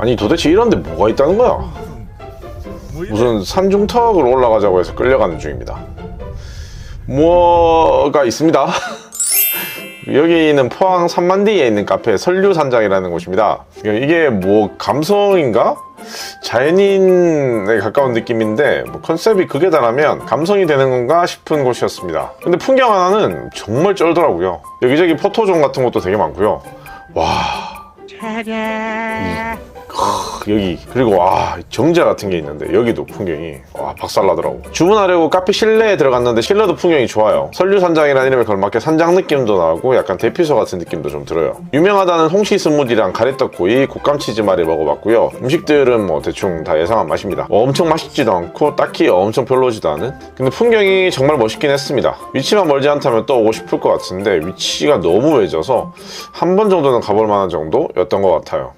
아니 도대체 이런데 뭐가 있다는 거야? 무슨 산중턱을 올라가자고 해서 끌려가는 중입니다. 뭐가 있습니다. 여기는 포항 삼만디에 있는 카페 설류산장이라는 곳입니다. 이게 뭐 감성인가? 자연인에 가까운 느낌인데 뭐 컨셉이 극에 달하면 감성이 되는 건가 싶은 곳이었습니다. 근데 풍경 하나는 정말 쩔더라고요. 여기저기 포토존 같은 것도 되게 많고요. 와 크, 여기. 그리고 와 정자 같은 게 있는데 여기도 풍경이 와 박살나더라고. 주문하려고 카페 실내에 들어갔는데 실내도 풍경이 좋아요. 설류산장이라는 이름에 걸맞게 산장 느낌도 나고 약간 대피소 같은 느낌도 좀 들어요. 유명하다는 홍시 스무디랑 가래떡구이 곶감치즈말이 먹어봤고요. 음식들은 뭐 대충 다 예상한 맛입니다. 뭐 엄청 맛있지도 않고 딱히 엄청 별로지도 않은? 근데 풍경이 정말 멋있긴 했습니다. 위치만 멀지 않다면 또 오고 싶을 것 같은데 위치가 너무 외져서 한 번 정도는 가볼 만한 정도였던 것 같아요